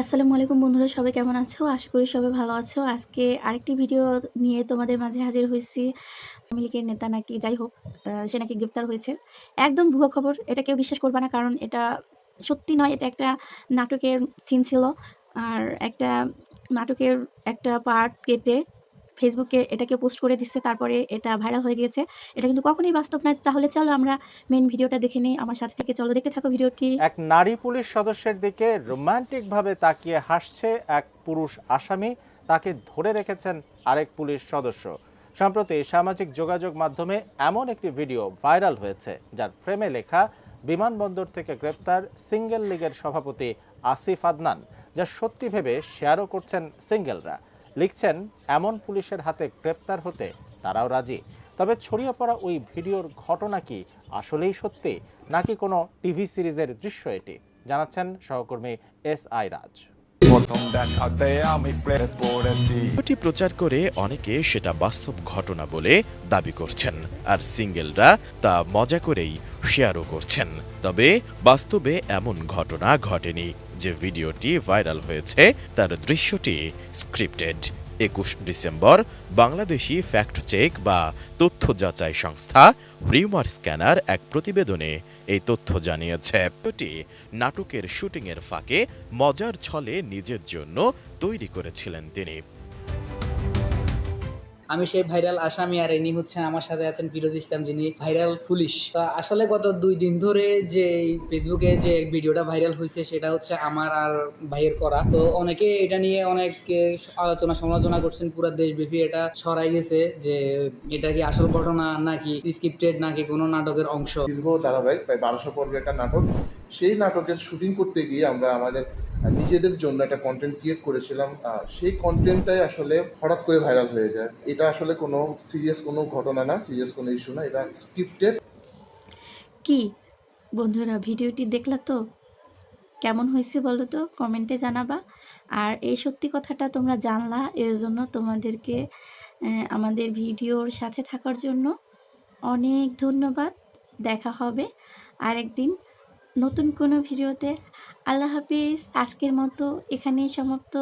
আসসালামু আলাইকুম বন্ধুরা, সবাই কেমন আছো? আশা করি সবাই ভালো আছো। আজকে আরেকটি ভিডিও নিয়ে তোমাদের মাঝে হাজির হয়েছি। মিলিকের নেতা নাকি, যাই হোক সে নাকি গ্রেফতার হয়েছে। একদম ভুয়া খবর, এটা কেউ বিশ্বাস করবে না, কারণ এটা সত্যি নয়, এটা একটা নাটকের সিন ছিল। আর একটা নাটকের একটা পার্ট কেটে ফেসবুকে এটাকে পোস্ট করে দিচ্ছে, তারপরে এটা ভাইরাল হয়ে গিয়েছে। এটা কিন্তু কখনোই বাস্তব নয়। তাহলে চলো আমরা মেন ভিডিওটা দেখে নিই। আমার সাথে থেকে চলো, দেখতে থাকো ভিডিওটি। এক নারী পুলিশ সদস্যের দিকে রোমান্টিকভাবে তাকিয়ে হাসছে এক পুরুষ আসামি। তাকে ধরে রেখেছেন আরেক পুলিশ সদস্য। সম্প্রতি সামাজিক যোগাযোগ মাধ্যমে এমন একটি ভিডিও ভাইরাল হয়েছে, যার ফ্রেমে লেখা, বিমানবন্দর থেকে গ্রেপ্তার সিঙ্গেল লীগের সভাপতি আসিফ আদনান, যা সত্যি ভেবে শেয়ারও করছেন সিঙ্গেলরা লিখছেন এমন পুলিশের হাতে গ্রেপ্তার হতে তারাও রাজি। তবে ছড়িয়ে পড়া ওই ভিডিওর ঘটনা কি আসলেই সত্যি নাকি কোনো টিভি সিরিজের দৃশ্য এটি? জানাচ্ছেন সহকর্মী এস আই রাজ। ভিডিওটি প্রচার করে অনেকে সেটা বাস্তব ঘটনা বলে দাবি করছেন আর সিঙ্গেলরা তা মজা করেই শেয়ারও করছেন। তবে বাস্তবে এমন ঘটনা ঘটেনি। যে ভিডিওটি ভাইরাল হয়েছে, তার দৃশ্যটি স্ক্রিপ্টেড একুশ ডিসেম্বর, বাংলাদেশি ফ্যাক্ট চেক বা তথ্য যাচাই সংস্থা রিউমার স্ক্যানার এক প্রতিবেদনে এই তথ্য জানিয়েছে। নাটকের শুটিংয়ের ফাঁকে মজার ছলে নিজের জন্য তৈরি করেছিলেন তিনি। আমি সেই ভাইরাল আসামি আর ইনি হচ্ছেন আমার সাথে আছেন ফিরোজ ইসলাম, যিনি ভাইরাল পুলিশ। আসলে গত দুই দিন ধরে যে ফেসবুকে যে ভিডিওটা ভাইরাল হয়েছে, সেটা হচ্ছে আমার আর ভাইয়ের করা। তো অনেকে এটা নিয়ে অনেক আলোচনা সমালোচনা করছেন, পুরো দেশব্যাপী এটা ছড়াই গেছে যে এটা কি আসল ঘটনা নাকি স্ক্রিপ্টেড নাকি কোনো নাটকের অংশ? দীর্ঘ ধারাবাহিক, প্রায় বারোশো পর্বের একটা নাটক। সেই নাটকের শুটিং করতে গিয়ে আমরা আমাদের নিজেদের জন্য একটা কন্টেন্ট ক্রিয়েট করেছিলাম সেই কন্টেন্টটাই আসলে হঠাৎ করে ভাইরাল হয়ে যায়। এটা আসলে কোনো সিরিয়াস কোনো ঘটনা না সিরিয়াস কোনো ইস্যু না, এটা স্ক্রিপ্টেড কি? বন্ধুরা, ভিডিওটি দেখলা তো? কেমন হয়েছে বলো তো? কমেন্টে জানাবা। আর এই সত্যি কথাটা তোমরা জানলা, এর জন্য তোমাদেরকে আমাদের ভিডিওর সাথে থাকার জন্য অনেক ধন্যবাদ। দেখা হবে আরেকদিন নতুন কোনো ভিডিওতে। আল্লাহ হাফিজ। আজকের মতো এখানেই সমাপ্ত।